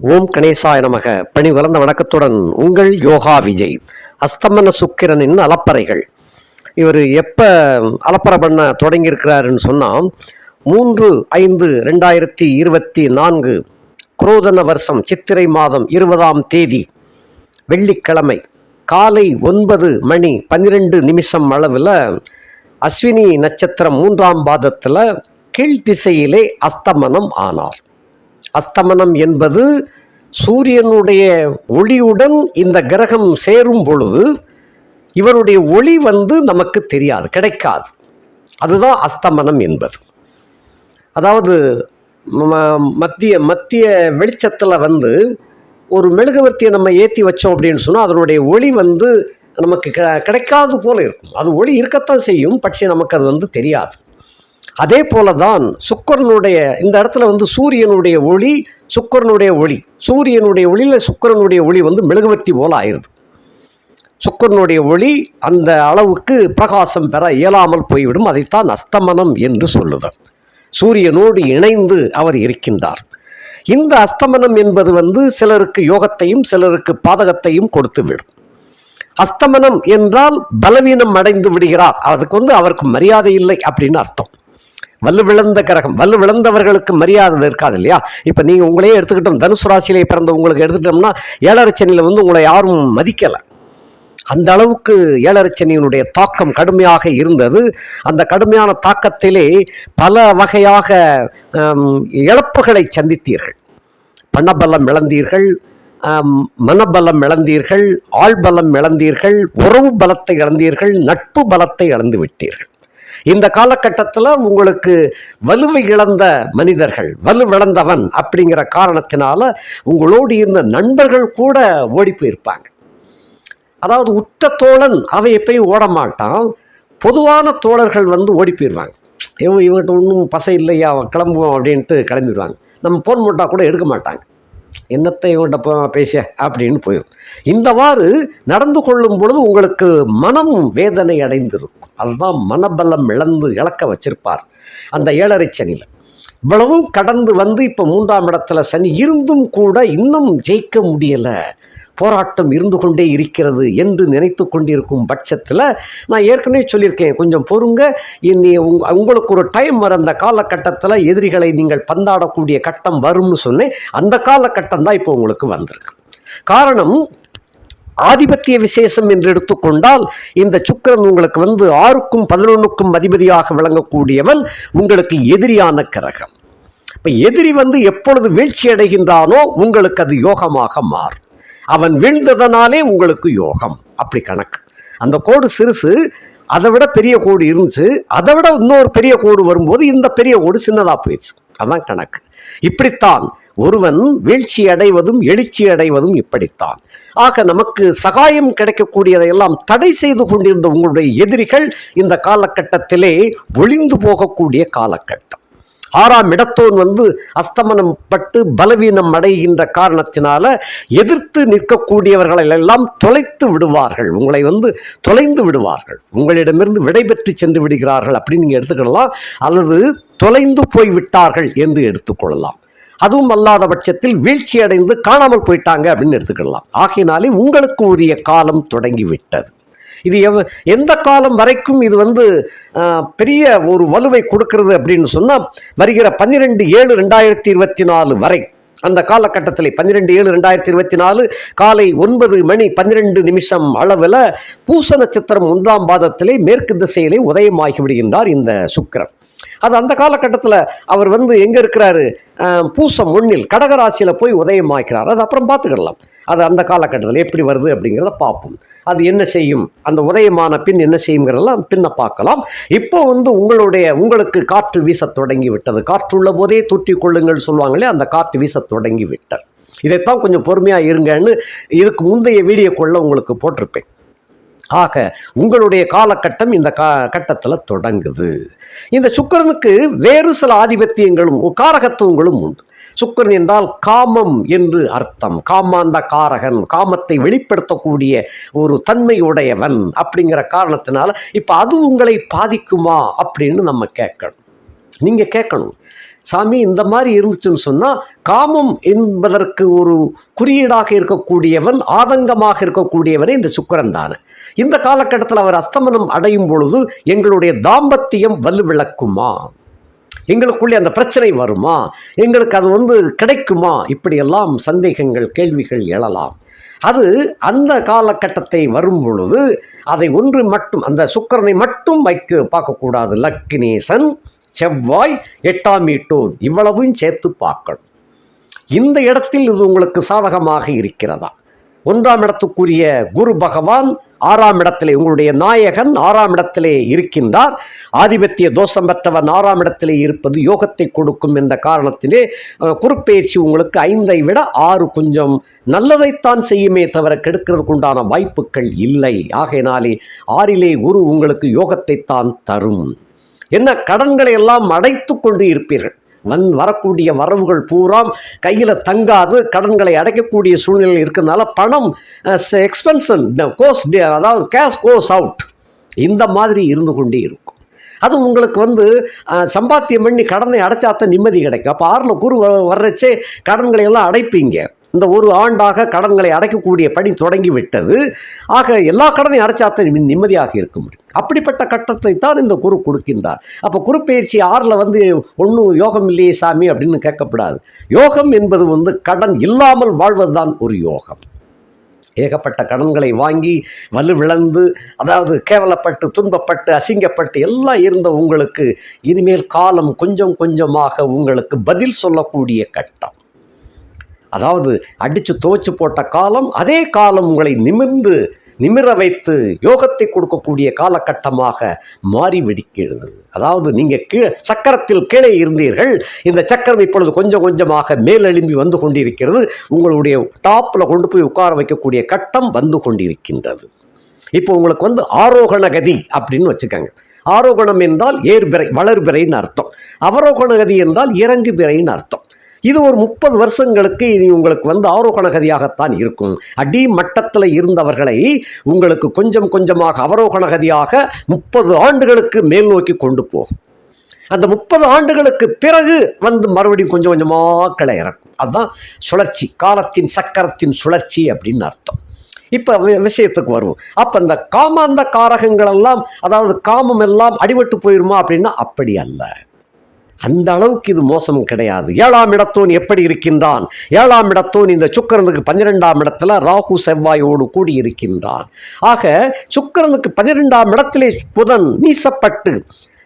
ஓம் கணேசாய நமக. பணி வளர்ந்த வணக்கத்துடன் உங்கள் யோகா விஜய். அஸ்தமன சுக்கிரனின் அலப்பறைகள். இவர் எப்போ அலப்பறை பண்ண தொடங்கியிருக்கிறாருன்னு சொன்னால் மூன்று ஐந்து ரெண்டாயிரத்தி இருபத்தி நான்கு குரோதன வருஷம் சித்திரை மாதம் இருபதாம் தேதி வெள்ளிக்கிழமை காலை ஒன்பது மணி பன்னிரெண்டு நிமிஷம் அளவில் அஸ்வினி நட்சத்திரம் மூன்றாம் பாதத்தில் கீழ்த்திசையிலே அஸ்தமனம் ஆனார். அஸ்தமனம் என்பது சூரியனுடைய ஒளியுடன் இந்த கிரகம் சேரும் பொழுது இவருடைய ஒளி வந்து நமக்கு தெரியாது கிடைக்காது. அதுதான் அஸ்தமனம் என்பது. அதாவது ம- மத்திய மத்திய வெளிச்சத்தில் வந்து ஒரு மெழுகுவர்த்தியை நம்ம ஏற்றி வச்சோம் அப்படின்னு சொன்னால் அதனுடைய ஒளி வந்து நமக்கு க கிடைக்காது போல இருக்கும். அது ஒளி இருக்கத்தான் செய்யும் பட்சே நமக்கு அது வந்து தெரியாது. அதே போல தான் சுக்கரனுடைய இந்த இடத்துல வந்து சூரியனுடைய ஒளி சுக்கரனுடைய ஒளி. சூரியனுடைய ஒளியில் சுக்கிரனுடைய ஒளி வந்து மெழுகுவர்த்தி போல ஆயிடுது. சுக்கரனுடைய ஒளி அந்த அளவுக்கு பிரகாசம் பெற இயலாமல் போய்விடும். அதைத்தான் அஸ்தமனம் என்று சொல்லுதல் சூரியனோடு இணைந்து அவர் இருக்கின்றார். இந்த அஸ்தமனம் என்பது வந்து சிலருக்கு யோகத்தையும் சிலருக்கு பாதகத்தையும் கொடுத்து விடும் அஸ்தமனம் என்றால் பலவீனம் அடைந்து விடுகிறார். அதுக்கு வந்து அவருக்கு மரியாதை இல்லை அப்படின்னு அர்த்தம். வலுவிழந்த கிரகம் வலுவிழந்தவர்களுக்கு மரியாதை இருக்காது இல்லையா? இப்போ நீங்கள் உங்களையே எடுத்துக்கிட்டோம். தனுசு ராசியிலே பிறந்த உங்களுக்கு எடுத்துக்கிட்டோம்னா ஏழரை சனியில் வந்து உங்களை யாரும் மதிக்கலை. அந்த அளவுக்கு ஏழரச்சனியினுடைய தாக்கம் கடுமையாக இருந்தது. அந்த கடுமையான தாக்கத்திலே பல வகையாக இழப்புகளை சந்தித்தீர்கள். பணபலம் இழந்தீர்கள் மனபலம் இழந்தீர்கள் ஆள்பலம் இழந்தீர்கள் உறவு பலத்தை இழந்தீர்கள் நட்பு பலத்தை இழந்து விட்டீர்கள் இந்த காலகட்டத்தில் உங்களுக்கு வலுவை இழந்த மனிதர்கள் வலுவிழந்தவன் அப்படிங்கிற காரணத்தினால உங்களோடு இருந்த நண்பர்கள் கூட ஓடி போயிருப்பாங்க. அதாவது உற்ற தோழன் அவன் எப்பயும் ஓட மாட்டான் பொதுவான தோழர்கள் வந்து ஓடி போயிடுவாங்க இவன் இவன்கிட்ட ஒன்றும் பசை இல்லையா அவன் கிளம்புவோம் அப்படின்ட்டு கிளம்பிடுவாங்க. நம்ம ஃபோன் போட்டால் கூட எடுக்க மாட்டாங்க. என்னத்தை இவன்கிட்ட போ பேசிய? அப்படின்னு போயிடும் இந்தவாறு நடந்து கொள்ளும் பொழுது உங்களுக்கு மனம் வேதனை அடைந்திருக்கும். அதுதான் மனபலம் இழந்து இழக்க வச்சிருப்பார் அந்த ஏழரை சனியில். இவ்வளவும் கடந்து வந்து இப்போ மூன்றாம் இடத்துல சனி இருந்தும் கூட இன்னும் ஜெயிக்க முடியலை. போராட்டம் இருந்து கொண்டே இருக்கிறது என்று நினைத்து கொண்டிருக்கும் பட்சத்தில் நான் ஏற்கனவே சொல்லியிருக்கேன். கொஞ்சம் பொறுங்க. இனி உங்களுக்கு ஒரு டைம் வர அந்த காலகட்டத்தில் எதிரிகளை நீங்கள் பந்தாடக்கூடிய கட்டம் வரும்னு சொன்னேன். அந்த காலகட்டம் தான் இப்போ உங்களுக்கு வந்திருக்கு. காரணம் ஆதிபத்திய விசேஷம் என்று எடுத்துக்கொண்டால் இந்த சுக்கிரன் உங்களுக்கு வந்து ஆறுக்கும் பதினொன்றுக்கும் அதிபதியாக விளங்கக்கூடியவன் உங்களுக்கு எதிரியான கிரகம். இப்போ எதிரி வந்து எப்பொழுது வீழ்ச்சி அடைகின்றானோ உங்களுக்கு அது யோகமாக மாறும். அவன் வீழ்ந்ததனாலே உங்களுக்கு யோகம். அப்படி கணக்கு. அந்த கோடு சிறுசு அதை விட பெரிய கோடு இருந்துச்சு. அதை விட இன்னொரு பெரிய கோடு வரும்போது இந்த பெரிய கோடு சின்னதாக போயிடுச்சு. அதான் கணக்கு. இப்படித்தான் ஒருவன் வீழ்ச்சி அடைவதும் எழுச்சி அடைவதும் இப்படித்தான். ஆக நமக்கு சகாயம் கிடைக்கக்கூடியதையெல்லாம் தடை செய்து கொண்டிருந்த உங்களுடைய எதிரிகள் இந்த காலகட்டத்திலே ஒளிந்து போகக்கூடிய காலகட்டம். ஆறாம் இடத்தோன் வந்து அஸ்தமனம் பட்டு பலவீனம் அடைகின்ற காரணத்தினால எதிர்த்து நிற்கக்கூடியவர்களை எல்லாம் தொலைத்து விடுவார்கள். உங்களை வந்து தொலைந்து விடுவார்கள். உங்களிடமிருந்து விடைபெற்று சென்று விடுகிறார்கள் அப்படின்னு நீங்கள் எடுத்துக்கொள்ளலாம் அல்லது தொலைந்து போய் விட்டார்கள் என்று எடுத்துக்கொள்ளலாம். அதுவும் அல்லாத பட்சத்தில் வீழ்ச்சி அடைந்து காணாமல் போயிட்டாங்க அப்படின்னு எடுத்துக்கலாம் ஆகையினாலே உங்களுக்கு உரிய காலம் தொடங்கிவிட்டது. இது எவ எந்த காலம் வரைக்கும் இது வந்து பெரிய ஒரு வலுவை கொடுக்கிறது அப்படின்னு சொன்னால் வருகிற பன்னிரெண்டு ஏழு ரெண்டாயிரத்தி இருபத்தி நாலு வரை. அந்த காலகட்டத்தில் பன்னிரெண்டு ஏழு ரெண்டாயிரத்தி இருபத்தி நாலு காலை ஒன்பது மணி பன்னிரெண்டு நிமிஷம் அளவில் பூச நட்சத்திரம் ஒன்றாம் பாதத்திலே மேற்கு திசையிலே உதயமாகி விடுகின்றார் இந்த சுக்கரன். அது அந்த காலகட்டத்தில் அவர் வந்து எங்கே இருக்கிறாரு? பூசம் ஒன்றில் கடகராசியில் போய் உதயமாக்கிறார் அது அப்புறம் பார்த்துக்கிடலாம். அது அந்த காலகட்டத்தில் எப்படி வருது அப்படிங்கிறத பார்ப்போம். அது என்ன செய்யும்? அந்த உதயமான பின் என்ன செய்யுங்கிறதெல்லாம் பின்ன பார்க்கலாம். இப்போ வந்து உங்களுடைய உங்களுக்கு காற்று வீச தொடங்கி விட்டது காற்றுள்ள போதே தூற்றி கொள்ளுங்கள் சொல்லுவாங்களே அந்த காற்று வீச தொடங்கி விட்டது இதைத்தான் கொஞ்சம் பொறுமையாக இருங்கன்னு இதுக்கு முந்தைய வீடியோக்குள்ள உங்களுக்கு போட்டிருப்பேன். ஆக உங்களுடைய காலகட்டம் இந்த கா கட்டத்தில் தொடங்குது. இந்த சுக்கரனுக்கு வேறு சில ஆதிபத்தியங்களும் காரகத்துவங்களும் உண்டு. சுக்கிரன் என்றால் காமம் என்று அர்த்தம். காமாந்த காரகன் காமத்தை வெளிப்படுத்தக்கூடிய ஒரு தன்மையுடையவன் அப்படிங்கிற காரணத்தினால இப்போ அது உங்களை பாதிக்குமா அப்படின்னு நம்ம கேட்கணும். நீங்கள் கேட்கணும். சாமி இந்த மாதிரி இருந்துச்சுன்னு சொன்னால் காமம் என்பதற்கு ஒரு குறியீடாக இருக்கக்கூடியவன் ஆதங்கமாக இருக்கக்கூடியவனே இந்த சுக்கரன் தானே. இந்த காலகட்டத்தில் அவர் அஸ்தமனம் அடையும் பொழுது எங்களுடைய தாம்பத்தியம் வலுவிளக்குமா எங்களுக்குள்ளே அந்த பிரச்சனை வருமா? எங்களுக்கு அது வந்து கிடைக்குமா? இப்படியெல்லாம் சந்தேகங்கள் கேள்விகள் எழலாம். அது அந்த காலகட்டத்தை வரும் பொழுது அதை ஒன்று மட்டும் அந்த சுக்கரனை மட்டும் வைக்க பார்க்கக்கூடாது. லக்னேசன் செவ்வாய் எட்டாம் வீட்டோன் இவ்வளவும் சேர்த்து பார்க்கணும். இந்த இடத்தில் இது உங்களுக்கு சாதகமாக இருக்கிறதா? ஒன்றாம் இடத்துக்குரிய குரு பகவான் ஆறாம் இடத்திலே உங்களுடைய நாயகன் ஆறாம் இடத்திலே இருக்கின்றார். ஆதிபத்திய தோஷம் பெற்றவன் ஆறாம் இடத்திலே இருப்பது யோகத்தை கொடுக்கும் என்ற காரணத்திலே குறுப்பெயர்ச்சி உங்களுக்கு ஐந்தை விட ஆறு கொஞ்சம் நல்லதைத்தான் செய்யுமே தவிர கெடுக்கிறதுக்கு உண்டான வாய்ப்புகள் இல்லை. ஆகையினாலே ஆறிலே குரு உங்களுக்கு யோகத்தைத்தான் தரும். என்ன கடன்களை எல்லாம் அடைத்து கொண்டு இருப்பீர்கள். வந் வரக்கூடிய வரவுகள் பூராம் கையில் தங்காது கடன்களை அடைக்கக்கூடிய சூழ்நிலை இருக்கிறதுனால பணம் எக்ஸ்பென்சன் கோஸ் அதாவது கேஷ் கோஸ் அவுட் இந்த மாதிரி இருந்து கொண்டே இருக்கும். அது உங்களுக்கு வந்து சம்பாத்தியம் பண்ணி கடனை அடைச்சாத்தான் நிம்மதி கிடைக்கும். அப்போ ஆறில் குரு வர்றச்சே கடன்களை எல்லாம் அடைப்பீங்க. இந்த ஒரு ஆண்டாக கடன்களை அடைக்கக்கூடிய பணி தொடங்கி விட்டது ஆக எல்லா கடனையும் அடைச்சாத்தான் நிம்மதியாக இருக்க முடியும். அப்படிப்பட்ட கட்டத்தை தான் இந்த குரு கொடுக்கின்றார். அப்போ குரு ஆறில் வந்து ஒன்றும் யோகம் இல்லையே சாமி அப்படின்னு கேட்கப்படாது. யோகம் என்பது வந்து கடன் இல்லாமல் வாழ்வதுதான் ஒரு யோகம். ஏகப்பட்ட கடன்களை வாங்கி வலுவிழந்து அதாவது கேவலப்பட்டு துன்பப்பட்டு அசிங்கப்பட்டு எல்லாம் இருந்த உங்களுக்கு இனிமேல் காலம் கொஞ்சம் கொஞ்சமாக உங்களுக்கு பதில் சொல்லக்கூடிய கட்டம். அதாவது அடித்து துவச்சு போட்ட காலம் அதே காலம் உங்களை நிமிர்ந்து நிமிர வைத்து யோகத்தை கொடுக்கக்கூடிய காலகட்டமாக மாறி வெடிக்கிறது அதாவது நீங்கள் கீழே சக்கரத்தில் கீழே இருந்தீர்கள். இந்த சக்கரம் இப்பொழுது கொஞ்சம் கொஞ்சமாக மேலெழும்பி வந்து கொண்டிருக்கிறது. உங்களுடைய டாப்பில் கொண்டு போய் உட்கார வைக்கக்கூடிய கட்டம் வந்து கொண்டிருக்கின்றது. இப்போ உங்களுக்கு வந்து ஆரோகண கதி அப்படின்னு வச்சுக்கோங்க. ஆரோகணம் என்றால் ஏர்பிறை வளர்பிறைன்னு அர்த்தம். அவரோகண கதி என்றால் இறங்கு பிறைன்னு அர்த்தம். இது ஒரு முப்பது வருஷங்களுக்கு இனி உங்களுக்கு வந்து ஆரோகண கதியாகத்தான் இருக்கும். அடி மட்டத்தில் இருந்தவர்களை உங்களுக்கு கொஞ்சம் கொஞ்சமாக அவரோகண கதியாக முப்பது ஆண்டுகளுக்கு மேல் நோக்கி கொண்டு போகும். அந்த முப்பது ஆண்டுகளுக்கு பிறகு வந்து மறுபடியும் கொஞ்சம் கொஞ்சமாக கிளை இறக்கும். அதுதான் சுழற்சி காலத்தின் சக்கரத்தின் சுழற்சி அப்படின்னு அர்த்தம். இப்போ விஷயத்துக்கு வருவோம். அப்போ இந்த காமாந்த காரகங்கள் எல்லாம் அதாவது காமம் எல்லாம் அடிபட்டு போயிருமா அப்படின்னா அப்படி அல்ல. அந்த அளவுக்கு இது மோசம் கிடையாது. ஏழாம் இடத்தோன் எப்படி இருக்கின்றான்? ஏழாம் இடத்தோன் இந்த சுக்கரனுக்கு பன்னிரெண்டாம் இடத்துல ராகு செவ்வாயோடு கூடி இருக்கின்றான் ஆக சுக்கரனுக்கு பன்னிரெண்டாம் இடத்திலே புதன் நீசப்பட்டு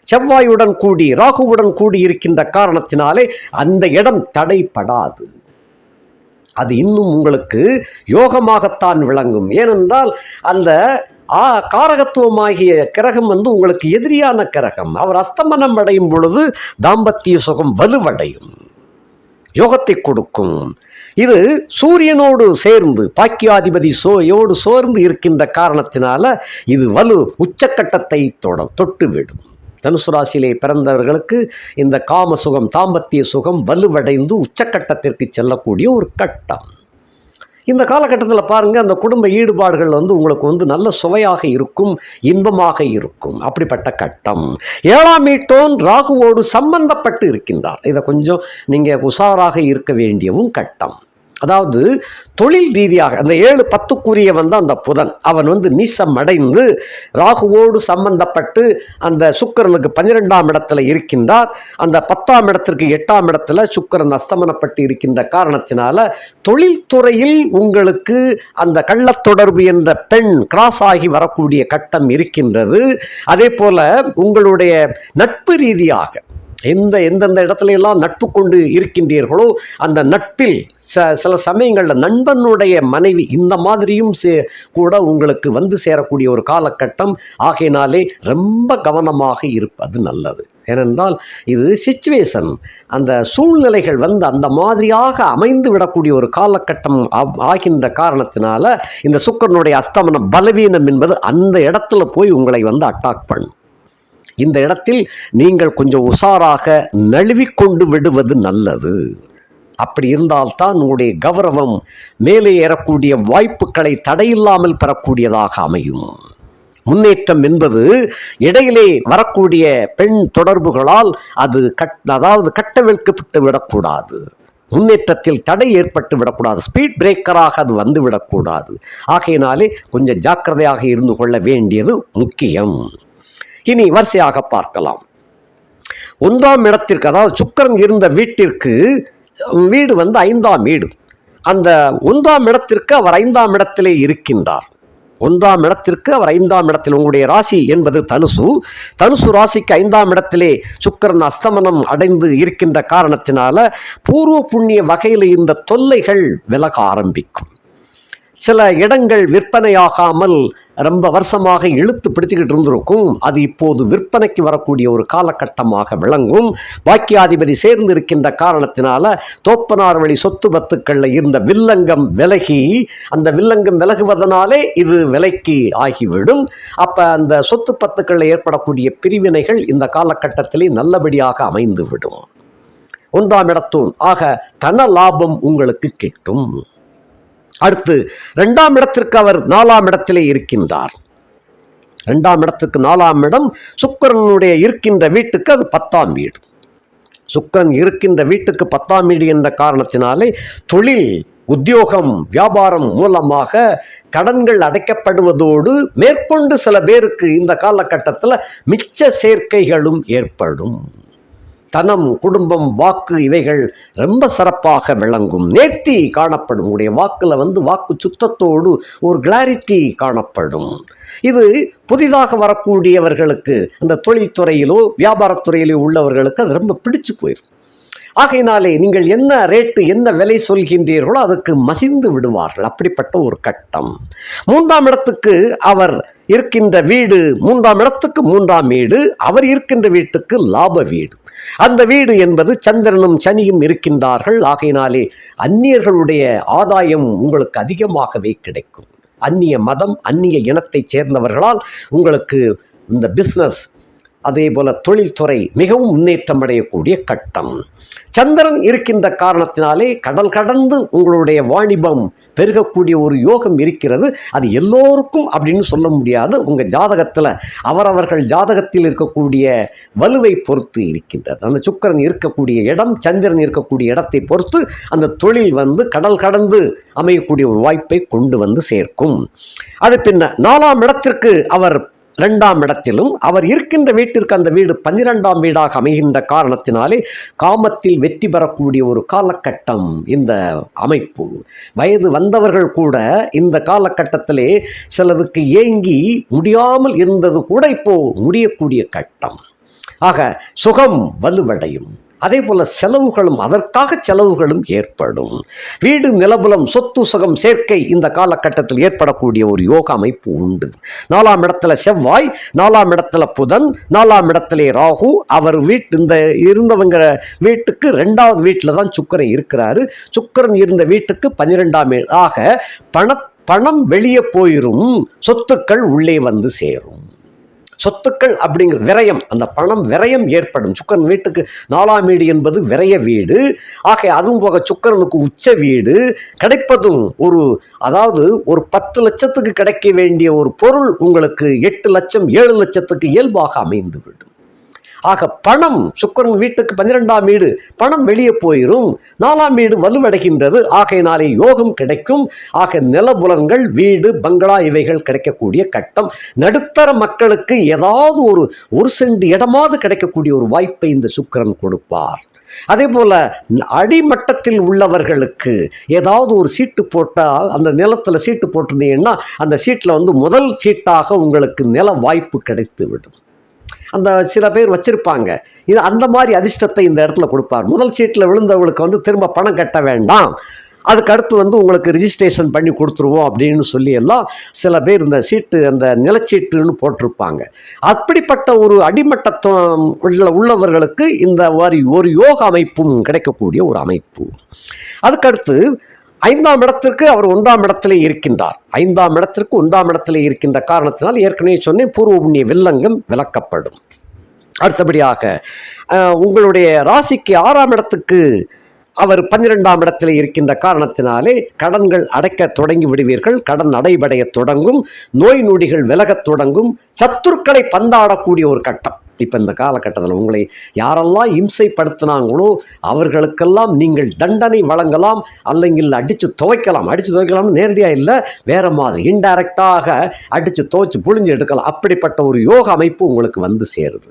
செவ்வாயுடன் கூடி ராகுவுடன் கூடி இருக்கின்ற காரணத்தினாலே அந்த இடம் தடைப்படாது அது இன்னும் உங்களுக்கு யோகமாகத்தான் விளங்கும். ஏனென்றால் அந்த ஆ காரகத்துவமாகிய கிரகம் வந்து உங்களுக்கு எதிரியான கிரகம். அவர் அஸ்தமனம் அடையும் பொழுது தாம்பத்திய சுகம் வலுவடையும். யோகத்தை கொடுக்கும். இது சூரியனோடு சேர்ந்து பாக்கியாதிபதி சோயோடு சோர்ந்து இருக்கின்ற காரணத்தினால இது வலு உச்சக்கட்டத்தை தொட தொட்டுவிடும். தனுசு ராசியிலே பிறந்தவர்களுக்கு இந்த காம சுகம் தாம்பத்திய சுகம் வலுவடைந்து உச்சக்கட்டத்திற்கு செல்லக்கூடிய ஒரு கட்டம். இந்த காலகட்டத்தில் பாருங்கள் அந்த குடும்ப ஈடுபாடுகள் வந்து உங்களுக்கு வந்து நல்ல சுவையாக இருக்கும் இன்பமாக இருக்கும். அப்படிப்பட்ட கட்டம். ஏழாம் வீட்டோன் ராகுவோடு சம்பந்தப்பட்டு இருக்கின்றார். இதை கொஞ்சம் நீங்கள் உஷாராக இருக்க வேண்டியவும் கட்டம். அதாவது தொழில் ரீதியாக அந்த ஏழு பத்துக்குரிய தான் அந்த புதன். அவன் வந்து நீசம் அடைந்து ராகுவோடு சம்பந்தப்பட்டு அந்த சுக்கிரனுக்கு பன்னிரெண்டாம் இடத்துல இருக்கின்றார். அந்த பத்தாம் இடத்திற்கு எட்டாம் இடத்துல சுக்கிரன் அஸ்தமனப்பட்டு இருக்கின்ற காரணத்தினால தொழில்துறையில் உங்களுக்கு அந்த கள்ளத்தொடர்பு என்ற பெண் கிராஸ் ஆகி வரக்கூடிய கட்டம் இருக்கின்றது. அதே போல உங்களுடைய நட்பு ரீதியாக எந்த எந்தெந்த இடத்துல எல்லாம் நட்பு கொண்டு இருக்கின்றீர்களோ அந்த நட்பில் ச சில சமயங்களில் நண்பனுடைய மனைவி இந்த மாதிரியும் சே கூட உங்களுக்கு வந்து சேரக்கூடிய ஒரு காலகட்டம். ஆகையினாலே ரொம்ப கவனமாக இருப்பது நல்லது. ஏனென்றால் இது சிச்சுவேஷன் அந்த சூழ்நிலைகள் வந்து அந்த மாதிரியாக அமைந்து விடக்கூடிய ஒரு காலகட்டம் ஆகின்ற காரணத்தினால இந்த சுக்கரனுடைய அஸ்தமனம் பலவீனம் என்பது அந்த இடத்துல போய் உங்களை வந்து அட்டாக் பண்ணும். இந்த இடத்தில் நீங்கள் கொஞ்சம் உஷாராக நழுவிக்கொண்டு விடுவது நல்லது. அப்படி இருந்தால்தான் உங்களுடைய கௌரவம் மேலே ஏறக்கூடிய வாய்ப்புகளை தடையில்லாமல் பெறக்கூடியதாக அமையும். முன்னேற்றம் என்பது இடையிலே வரக்கூடிய பெண் தொடர்புகளால் அது கட் அதாவது கட்டவிழ்க்கப்பட்டு விடக்கூடாது. முன்னேற்றத்தில் தடை ஏற்பட்டு விடக்கூடாது. ஸ்பீட் பிரேக்கராக அது வந்து விடக்கூடாது. ஆகையினாலே கொஞ்சம் ஜாக்கிரதையாக இருந்து கொள்ள வேண்டியது முக்கியம். இனி வரிசையாக பார்க்கலாம். ஒன்றாம் இடத்திற்கு அதாவது சுக்கிரன் இருந்த வீட்டிற்கு வீடு வந்து ஐந்தாம் வீடு. அந்த ஒன்றாம் இடத்திற்கு அவர் ஐந்தாம் இடத்திலே இருக்கின்றார். ஒன்றாம் இடத்திற்கு அவர் ஐந்தாம் இடத்தில் உங்களுடைய ராசி என்பது தனுசு. தனுசு ராசிக்கு ஐந்தாம் இடத்திலே சுக்கிரன் அஸ்தமனம் அடைந்து இருக்கின்ற காரணத்தினால பூர்வ புண்ணிய வகையில் இருந்த தொல்லைகள் விலக ஆரம்பிக்கும். சில இடங்கள் விற்பனையாகாமல் ரொம்ப வருஷமாக இழுத்து பிடிச்சிக்கிட்டு இருந்திருக்கும். அது இப்போது விற்பனைக்கு வரக்கூடிய ஒரு காலகட்டமாக விளங்கும். பாக்கியாதிபதி சேர்ந்து இருக்கின்ற காரணத்தினால தோப்பனார் வழி சொத்து பத்துக்களில் இருந்த வில்லங்கம் விலகி அந்த வில்லங்கம் விலகுவதனாலே இது விலைக்கு ஆகிவிடும். அப்போ அந்த சொத்து பத்துக்களில் ஏற்படக்கூடிய பிரிவினைகள் இந்த காலகட்டத்திலே நல்லபடியாக அமைந்துவிடும். ஒன்றாம் இடத்தூன் ஆக தன லாபம் உங்களுக்கு கிட்டும். அடுத்து ரெண்டாம் இடத்திற்கு அவர் நாலாம் இடத்திலே இருக்கின்றார். ரெண்டாம் இடத்துக்கு நாலாம் இடம் சுக்கிரனுடைய இருக்கின்ற வீட்டுக்கு அது பத்தாம் வீடு. சுக்கரன் இருக்கின்ற வீட்டுக்கு பத்தாம் வீடு என்ற காரணத்தினாலே தொழில் உத்தியோகம் வியாபாரம் மூலமாக கடன்கள் அடைக்கப்படுவதோடு மேற்கொண்டு சில பேருக்கு இந்த காலகட்டத்தில் மிச்ச சேர்க்கைகளும் ஏற்படும். தனம் குடும்பம் வாக்கு இவைகள் ரொம்ப சிறப்பாக விளங்கும். நேர்த்தி காணப்படும். உடைய வாக்கில் வந்து வாக்கு சுத்தத்தோடு ஒரு கிளாரிட்டி காணப்படும். இது புதிதாக வரக்கூடியவர்களுக்கு அந்த தொழில்துறையிலோ வியாபாரத்துறையிலோ உள்ளவர்களுக்கு அது ரொம்ப பிடிச்சு போயிடும் ஆகையினாலே நீங்கள் என்ன ரேட்டு என்ன விலை சொல்கின்றீர்களோ அதுக்கு மசிந்து விடுவார்கள். அப்படிப்பட்ட ஒரு கட்டம். மூன்றாம் இடத்துக்கு அவர் இருக்கின்ற வீடு மூன்றாம் இடத்துக்கு மூன்றாம் வீடு அவர் இருக்கின்ற வீட்டுக்கு லாப வீடு. அந்த வீடு என்பது சந்திரனும் சனியும் இருக்கின்றார்கள். ஆகையினாலே அந்நியர்களுடைய ஆதாயம் உங்களுக்கு அதிகமாகவே கிடைக்கும். அந்நிய மதம் அந்நிய இனத்தைச் சேர்ந்தவர்களால் உங்களுக்கு இந்த பிஸ்னஸ் அதே போல தொழில்துறை மிகவும் முன்னேற்றம் அடையக்கூடிய கட்டம். சந்திரன் இருக்கின்ற காரணத்தினாலே கடல் கடந்து உங்களுடைய வாணிபம் பெருகக்கூடிய ஒரு யோகம் இருக்கிறது. அது எல்லோருக்கும் அப்படின்னு சொல்ல முடியாது. உங்கள் ஜாதகத்தில் அவரவர்கள் ஜாதகத்தில் இருக்கக்கூடிய வலுவை பொறுத்து இருக்கின்றது. அந்த சுக்கரன் இருக்கக்கூடிய இடம் சந்திரன் இருக்கக்கூடிய இடத்தை பொறுத்து அந்த தொழில் வந்து கடல் கடந்து அமையக்கூடிய ஒரு வாய்ப்பை கொண்டு வந்து சேர்க்கும். அது பின்ன நாலாம் இடத்திற்கு அவர் இரண்டாம் இடத்திலும் அவர் இருக்கின்ற வீட்டிற்கு அந்த வீடு பன்னிரெண்டாம் வீடாக அமைகின்ற காரணத்தினாலே காமத்தில் வெற்றி பெறக்கூடிய ஒரு காலகட்டம் இந்த அமைப்பு. வயது வந்தவர்கள் கூட இந்த காலகட்டத்திலே சிலதுக்கு ஏங்கி முடியாமல் இருந்தது கூட இப்போ முடியக்கூடிய கட்டம். ஆக சுகம் வலுவடையும். அதே போல் செலவுகளும் அதற்காக செலவுகளும் ஏற்படும். வீடு நிலபுலம் சொத்து சுகம் சேர்க்கை இந்த காலகட்டத்தில் ஏற்படக்கூடிய ஒரு யோக அமைப்பு உண்டு. நாலாம் இடத்துல செவ்வாய் நாலாம் இடத்துல புதன் நாலாம் இடத்துல ராகு. அவர் வீட்டு இந்த இருந்தவங்க வீட்டுக்கு ரெண்டாவது வீட்டில் தான் சுக்கரன் இருக்கிறாரு. சுக்கரன் இருந்த வீட்டுக்கு பன்னிரெண்டாம் ஆக பண பணம் வெளியே போயிரும். சொத்துக்கள் உள்ளே வந்து சேரும். சொத்துக்கள் அப்படிங்கிற விரயம் அந்த பணம் விரயம் ஏற்படும். சுக்கரன் வீட்டுக்கு நாலாம் வீடு என்பது விரய வீடு. ஆக அதுவும் போக சுக்கரனுக்கு உச்ச வீடு. கிடைப்பதும் ஒரு அதாவது ஒரு பத்து லட்சத்துக்கு கிடைக்க வேண்டிய ஒரு பொருள் உங்களுக்கு எட்டு லட்சம் ஏழு லட்சத்துக்கு இயல்பாக அமைந்து விடும் ஆக பணம் சுக்கரன் வீட்டுக்கு பன்னிரெண்டாம் வீடு பணம் வெளியே போயிரும். நாலாம் வீடு வலுவடைகின்றது. ஆகையினாலே யோகம் கிடைக்கும். ஆக நிலபுலன்கள் வீடு பங்களா இவைகள் கிடைக்கக்கூடிய கட்டம். நடுத்தர மக்களுக்கு ஏதாவது ஒரு ஒரு சென்ட் இடமாவது கிடைக்கக்கூடிய ஒரு வாய்ப்பை இந்த சுக்கிரன் கொடுப்பார். அதே போல அடிமட்டத்தில் உள்ளவர்களுக்கு ஏதாவது ஒரு சீட்டு போட்டால் அந்த நிலத்தில் சீட்டு போட்டிருந்தீங்கன்னா அந்த சீட்டில் வந்து முதல் சீட்டாக உங்களுக்கு நில வாய்ப்பு கிடைத்து விடும் அந்த சில பேர் வச்சிருப்பாங்க. இது அந்த மாதிரி அதிர்ஷ்டத்தை இந்த இடத்துல கொடுப்பார். முதல் சீட்டில் விழுந்தவங்களுக்கு வந்து திரும்ப பணம் கட்ட வேண்டாம். அதுக்கடுத்து வந்து உங்களுக்கு ரிஜிஸ்ட்ரேஷன் பண்ணி கொடுத்துருவோம் அப்படின்னு சொல்லி எல்லாம் சில பேர் இந்த சீட்டு அந்த நிலச்சீட்டுன்னு போட்டிருப்பாங்க. அப்படிப்பட்ட ஒரு அடிமட்டத்துவம் உள்ள உள்ளவர்களுக்கு இந்த மாதிரி ஒரு யோக அமைப்பும் கிடைக்கக்கூடிய ஒரு அமைப்பு. அதுக்கடுத்து ஐந்தாம் இடத்திற்கு அவர் ஒன்றாம் இடத்திலே இருக்கின்றார். ஐந்தாம் இடத்திற்கு ஒன்றாம் இடத்திலே இருக்கின்ற காரணத்தினால் ஏற்கனவே சொன்னேன் பூர்வ புண்ணிய வில்லங்கம் விலக்கப்படும் அடுத்தபடியாக உங்களுடைய ராசிக்கு ஆறாம் இடத்துக்கு அவர் பன்னிரெண்டாம் இடத்தில் இருக்கின்ற காரணத்தினாலே கடன்கள் அடைக்க தொடங்கி விடுவீர்கள். கடன் அடைபடைய தொடங்கும் நோய் நொடிகள் விலகத் தொடங்கும் சத்துருக்களை பந்தாடக்கூடிய ஒரு கட்டம். இப்போ இந்த காலகட்டத்தில் உங்களை யாரெல்லாம் இம்சைப்படுத்தினாங்களோ அவர்களுக்கெல்லாம் நீங்கள் தண்டனை வழங்கலாம் அல்லங்கில் அடித்து துவைக்கலாம். அடித்து துவைக்கலாம்னு நேரடியாக இல்லை வேறு மாதிரி இன்டைரக்டாக அடித்து துவைச்சு புழிஞ்சு எடுக்கலாம். அப்படிப்பட்ட ஒரு யோக அமைப்பு உங்களுக்கு வந்து சேருது.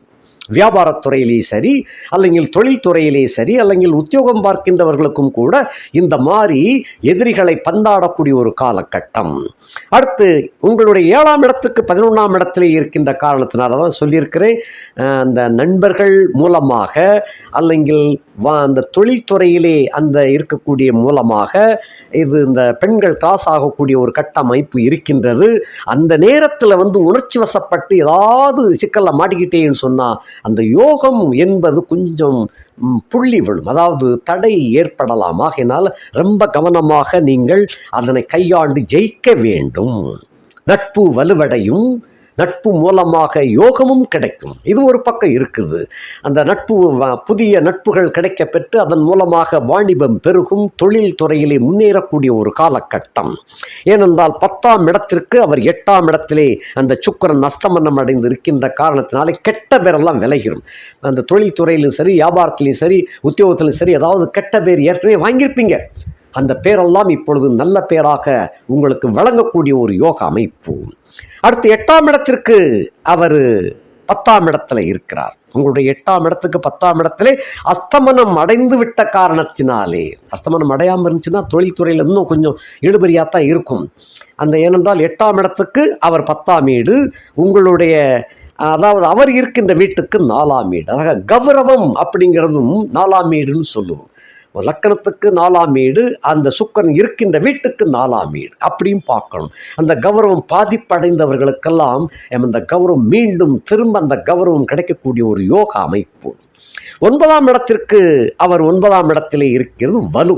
வியாபாரத்துறையிலே சரி அல்லங்கில் தொழில்துறையிலே சரி அல்லங்கில் உத்தியோகம் பார்க்கின்றவர்களுக்கும் கூட இந்த மாதிரி எதிரிகளை பந்தாடக்கூடிய ஒரு காலகட்டம். அடுத்து உங்களுடைய ஏழாம் இடத்துக்கு பதினொன்றாம் இடத்திலே இருக்கின்ற காரணத்தினால தான் சொல்லியிருக்கிறேன் அந்த நண்பர்கள் மூலமாக அல்லங்கில் வா- அந்த தொழில்துறையிலே அந்த இருக்கக்கூடிய மூலமாக இது இந்த பெண்கள் காசாகக்கூடிய ஒரு கட்டமைப்பு இருக்கின்றது. அந்த நேரத்தில் வந்து உணர்ச்சி வசப்பட்டு ஏதாவது சிக்கலில் மாட்டிக்கிட்டேன்னு சொன்னால் அந்த யோகம் என்பது கொஞ்சம் புள்ளி விழும். அதாவது தடை ஏற்படலாம். ஆகையினால் ரொம்ப கவனமாக நீங்கள் அதனை கையாண்டு ஜெயிக்க வேண்டும். நட்பு வலுவடையும். நட்பு மூலமாக யோகமும் கிடைக்கும். இது ஒரு பக்கம் இருக்குது. அந்த நட்பு வ- புதிய நட்புகள் கிடைக்க பெற்று அதன் மூலமாக வாணிபம் பெருகும். தொழில் துறையிலே முன்னேறக்கூடிய ஒரு காலகட்டம். ஏனென்றால் பத்தாம் இடத்திற்கு அவர் எட்டாம் இடத்திலே அந்த சுக்கிரன் அஸ்தமனம் அடைந்து இருக்கின்ற காரணத்தினாலே கெட்ட பேரெல்லாம் விளைகிறோம் அந்த தொழில் துறையிலும் சரி வியாபாரத்திலையும் சரி உத்தியோகத்திலும் சரி ஏதாவது கெட்ட பேர் ஏற்கனவே வாங்கியிருப்பீங்க. அந்த பேரெல்லாம் இப்பொழுது நல்ல பேராக உங்களுக்கு வழங்கக்கூடிய ஒரு யோக அமைப்பு. அடுத்து எட்டாம் இடத்திற்கு அவர் பத்தாம் இடத்துல இருக்கிறார். உங்களுடைய எட்டாம் இடத்துக்கு பத்தாம் இடத்துல அஸ்தமனம் அடைந்து விட்ட காரணத்தினாலே அஸ்தமனம் அடையாமல் இருந்துச்சுன்னா தொழில்துறையில் இன்னும் கொஞ்சம் இழுபறியாக தான் இருக்கும். அந்த ஏனென்றால் எட்டாம் இடத்துக்கு அவர் பத்தாம் வீடு உங்களுடைய அதாவது அவர் இருக்கின்ற வீட்டுக்கு நாலாம் வீடு அதாவது கௌரவம் அப்படிங்கிறதும் நாலாம் வீடுன்னு சொல்லுவோம். லக்கணத்துக்கு நாலாம் வீடு அந்த சுக்கரன் இருக்கின்ற வீட்டுக்கு நாலாம் வீடு அப்படியும் பார்க்கணும். அந்த கௌரவம் பாதிப்படைந்தவர்களுக்கெல்லாம் அந்த கௌரவம் மீண்டும் திரும்ப அந்த கௌரவம் கிடைக்கக்கூடிய ஒரு யோக அமைப்பு. ஒன்பதாம் இடத்திற்கு அவர் ஒன்பதாம் இடத்திலே இருக்கிறது வலு.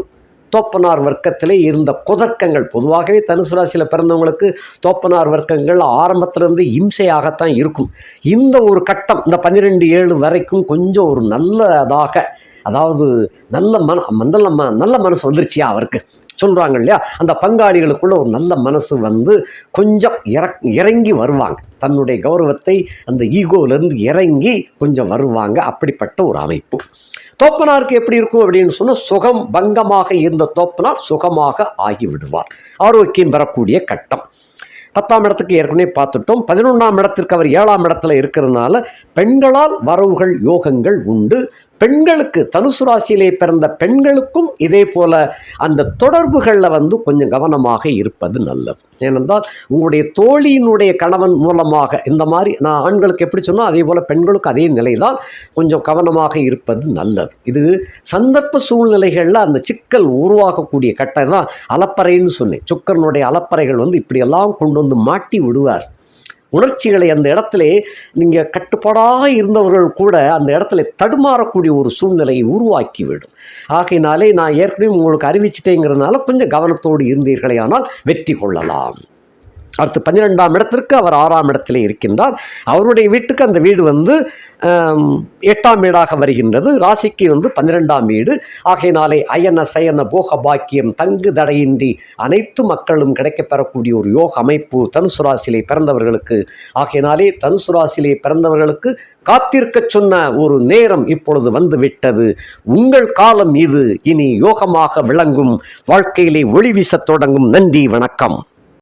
தோப்பனார் வர்க்கத்திலே இருந்த குதர்க்கங்கள் பொதுவாகவே தனுசு ராசியில் பிறந்தவங்களுக்கு தோப்பனார் வர்க்கங்கள் ஆரம்பத்திலிருந்து இம்சையாகத்தான் இருக்கும். இந்த ஒரு கட்டம் இந்த பன்னிரெண்டு ஏழு வரைக்கும் கொஞ்சம் ஒரு நல்லதாக அதாவது நல்ல மன நல்ல ம நல்ல மனசு வந்துருச்சியா அவருக்கு? சொல்கிறாங்க இல்லையா? அந்த பங்காளிகளுக்குள்ள ஒரு நல்ல மனசு வந்து கொஞ்சம் இறக் இறங்கி வருவாங்க. தன்னுடைய கௌரவத்தை அந்த ஈகோலேருந்து இறங்கி கொஞ்சம் வருவாங்க. அப்படிப்பட்ட ஒரு அமைப்பு. தோப்பனாருக்கு எப்படி இருக்கும் அப்படின்னு சொன்னால் சுகம் பங்கமாக இருந்த தோப்பனார் சுகமாக ஆகிவிடுவார். ஆரோக்கியம் பெறக்கூடிய கட்டம். பத்தாம் இடத்துக்கு ஏற்கனவே பார்த்துட்டோம். பதினொன்றாம் இடத்திற்கு அவர் ஏழாம் இடத்துல இருக்கிறதுனால பெண்களால் வரவுகள் யோகங்கள் உண்டு. பெண்களுக்கு தனுசு ராசியிலே பிறந்த பெண்களுக்கும் இதே போல அந்த தொடர்புகளில் வந்து கொஞ்சம் கவனமாக இருப்பது நல்லது. ஏனென்றால் உங்களுடைய தோழியினுடைய கணவன் மூலமாக இந்த மாதிரி நான் ஆண்களுக்கு எப்படி சொன்னோம் அதே போல் பெண்களுக்கு அதே நிலைதான் கொஞ்சம் கவனமாக இருப்பது நல்லது. இது சந்தர்ப்ப சூழ்நிலைகளில் அந்த சிக்கல் உருவாகக்கூடிய கட்டம் தான். அலப்பறைன்னு சொன்னேன். சுக்கரனுடைய அலப்பறைகள் வந்து இப்படியெல்லாம் கொண்டு வந்து மாட்டி விடுவார். உணர்ச்சிகளை அந்த இடத்துல நீங்கள் கட்டுப்பாடாக இருந்தவர்கள் கூட அந்த இடத்துல தடுமாறக்கூடிய ஒரு சூழ்நிலையை உருவாக்கிவிடும். ஆகையினாலே நான் ஏற்கனவே உங்களுக்கு அறிவிச்சிட்டேங்கிறதுனால கொஞ்சம் கவனத்தோடு இருந்தீர்களே ஆனால் வெற்றி கொள்ளலாம். அடுத்து பன்னிரெண்டாம் இடத்திற்கு அவர் ஆறாம் இடத்திலே இருக்கின்றார். அவருடைய வீட்டுக்கு அந்த வீடு வந்து எட்டாம் வீடாக வருகின்றது. ராசிக்கு வந்து பன்னிரெண்டாம் வீடு. ஆகையினாலே அயன சயன போக பாக்கியம் தங்கு தடையின்றி அனைத்து மக்களும் கிடைக்கப்பெறக்கூடிய ஒரு யோக அமைப்பு தனுசு ராசியிலே பிறந்தவர்களுக்கு ஆகையினாலே தனுசு ராசியிலே பிறந்தவர்களுக்கு காத்திருக்கச் சொன்ன ஒரு நேரம் இப்பொழுது வந்து விட்டது உங்கள் காலம் இது. இனி யோகமாக விளங்கும். வாழ்க்கையிலே ஒளி வீசத் தொடங்கும். நன்றி வணக்கம்.